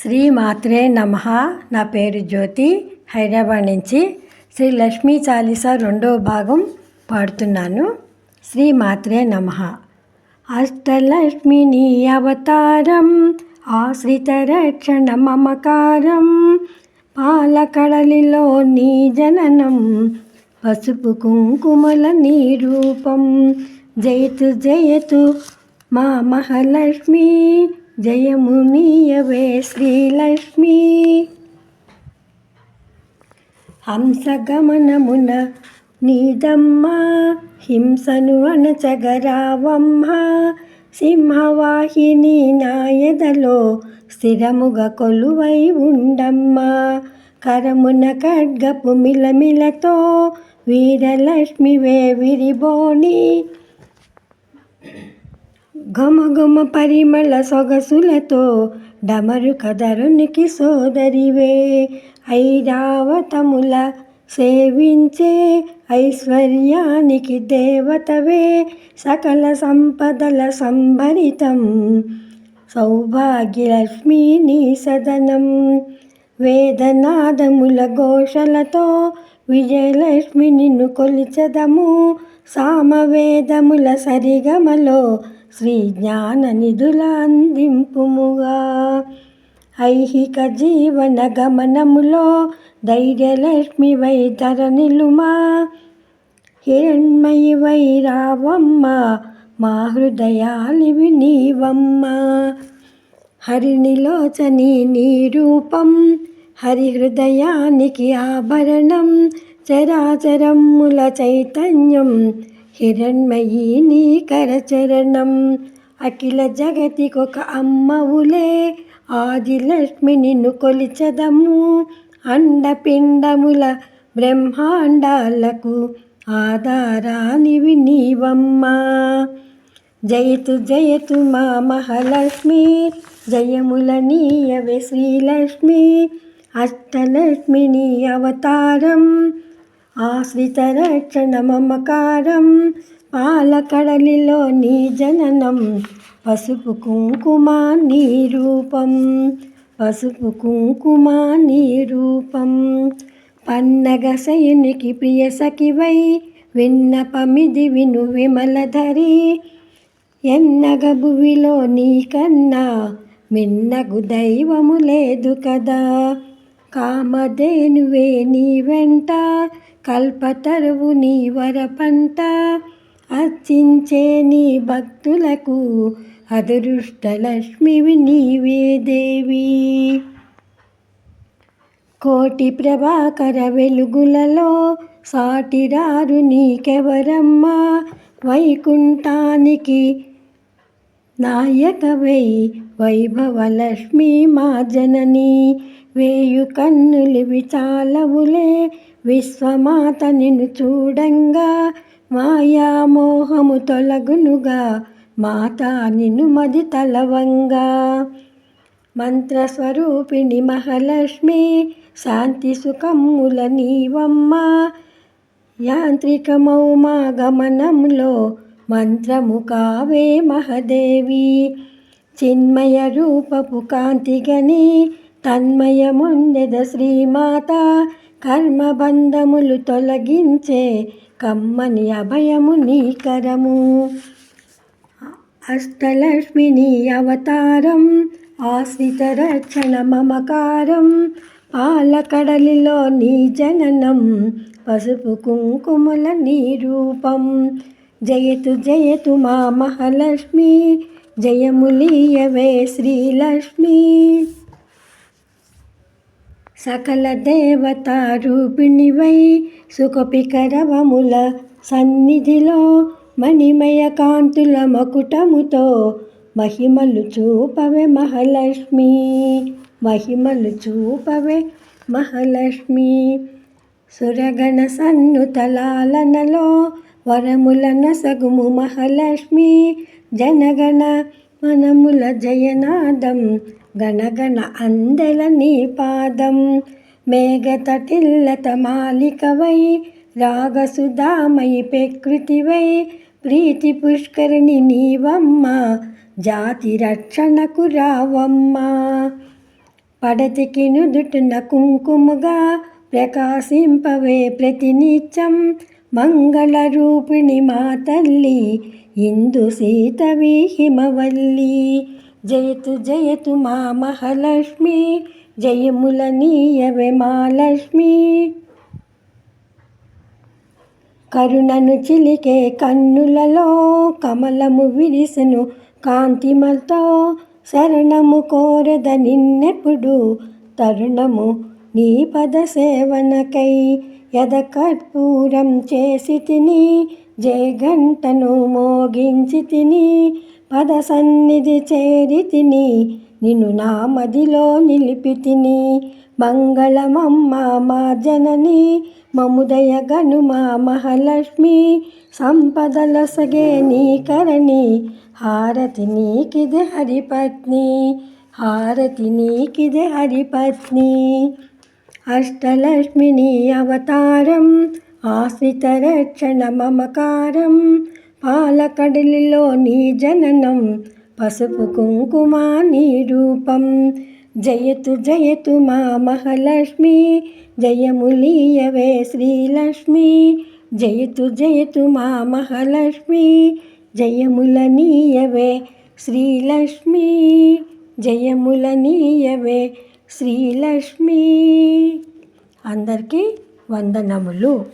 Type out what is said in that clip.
శ్రీ మాత్రే నమ. నా పేరు జ్యోతి. హైదరాబాద్ నుంచి శ్రీ లక్ష్మీ చాలీసా రెండో భాగం పాడుతున్నాను. శ్రీ మాత్రే నమ. అష్టలక్ష్మిని అవతారం ఆశ్రిత రక్షణ మమకారం పాలకడలిలో నీ జననం పసుపు కుంకుమల నీ రూపం జయతు జయతు మా మహాలక్ష్మి. జయమునియవే శ్రీలక్ష్మి. హంసగమనమున నీదమ్మ హింసను అణచగరావమ్మ సింహవాహిని నాయదలో స్థిరముగా కొలువై ఉండమ్మా. కరమున ఖడ్గపు మిలమిలతో వీరలక్ష్మివే విరిబోని. ఘమఘమ పరిమళ సొగసులతో డమరు కదరునికి సోదరివే. ఐరావతముల సేవించే ఐశ్వర్యానికి దేవతవే. సకల సంపదల సంభరితం సౌభాగ్యలక్ష్మీ నీ సదనం. వేదనాదముల ఘోషలతో విజయలక్ష్మి నిన్ను కొలిచదము. సామవేదముల సరిగమలో శ్రీ జ్ఞాన నిధుల అందింపుముగా ఐహిక జీవన గమనములో ధైర్యలక్ష్మి వై ధరనిలుమా. హిరణ్మయి వై రావమ్మ మా హృదయాలివి నీవమ్మ. హరినిలోచని నీ రూపం హరిహృదయానికి ఆభరణం చరాచరమ్ముల చైతన్యం హిరణ్మయీ నీ కరచరణం. అఖిల జగతికొక అమ్మవులే. ఆదిలక్ష్మి నిన్ను కొలిచదము. అండపిండముల బ్రహ్మాండాలకు ఆధారానివి నీవమ్మా. జయతు జయతు మా మహాలక్ష్మి. జయముల నీయవే శ్రీలక్ష్మి. అష్టలక్ష్మిని అవతారం. ఆశ్రితరక్షణ మమకారం పాలకడలిలో నీ జననం పసుపు కుంకుమ నీ రూపం పసుపు కుంకుమ నీ రూపం. పన్నగ సయునికి ప్రియ సఖివై విన్నపమిది విను విమలధరి ఎన్నగ భువిలో నీకన్నా మిన్నగు దైవము లేదు కదా. కామధేనువే నీ వెంట కల్పతరువు నీ వరపంట అర్చించే నీ భక్తులకు అదృష్టలక్ష్మివి నీవే దేవి. కోటి ప్రభాకర వెలుగులలో సాటిరారు నీకెవరమ్మా? వైకుంఠానికి నాయకవై వైభవలక్ష్మి మా జనని. వేయు కన్నులు విచాలవులే విశ్వమాత నిన్ను చూడంగా మాయామోహము తొలగునుగా మాత నిన్ను మది తలవంగా. మంత్రస్వరూపిణి మహాలక్ష్మి శాంతి సుఖముల నీవమ్మ. యాంత్రికమౌ మా గమనంలో మంత్రము కావే మహదేవి. చిన్మయ రూపపు కాంతిగని తన్మయముండెద శ్రీమాత. కర్మబంధములు తొలగించే కమ్మని అభయము నీకరము అష్టలక్ష్మిని అవతారం ఆశ్రిత రక్షణ మమకారం పాలకడలిలో నీ జననం పసుపు కుంకుమల నీ రూపం. జయతు జయతు మా మహాలక్ష్మి జయములీయవే శ్రీలక్ష్మి. సకల దేవతా రూపిణివై సుఖపికరవముల సన్నిధిలో మణిమయ కాంతుల మకుటముతో మహిమలు చూపవే మహాలక్ష్మి. మహిమలు చూపవే మహాలక్ష్మి. సురగణ సన్నుతలాలనలో వరముల నసగుము మహాలక్ష్మి. జనగణ మనముల జయనాదం గణగణ అందెల నీ పాదం. మేఘతటిల్లత మాలికవై రాగసుధామయి ప్రకృతివై. ప్రీతి పుష్కరిణి నీవమ్మ జాతి రక్షణకు రావమ్మ. పడతికి నుదుటిన కుంకుమగా ప్రకాశింపవే ప్రతినిత్యం. మంగళ రూపిణి మా తల్లి ఇందు సీతవి హిమవల్లి. జయతు జయతు మా మహాలక్ష్మి జయముల నీయవే మాలక్ష్మి కరుణను చిలికే కన్నులలో కమలము విరిసెను కాంతిమలతో శరణము కోరద నిన్నెప్పుడు తరుణము నీ పద సేవనకై యద కర్పూరం చేసి తిని జయగంటను మోగించి తిని పద సన్నిధి చేరి తిని నిన్ను నా మదిలో నిలిపి తిని. మంగళమమ్మ మా జనని మముదయ గనుమా మహాలక్ష్మి సంపదల సగే నీ కరణి. హారతి నీకిది హరిపత్ని హారతి నీకిది హరిపత్ని. అష్టలక్ష్మిని అవతారం ఆశ్రిత రక్షణ మమకారం పాలకడలిలో నీ జననం పసుపు కుంకుమ నీ రూపం. జయతు జయతు మా మహాలక్ష్మి జయములీయవే శ్రీలక్ష్మి. జయతు జయతు మా మహాలక్ష్మి జయములనీయవే శ్రీలక్ష్మి. జయములనీయవే శ్రీలక్ష్మి. అందరికీ వందనములు.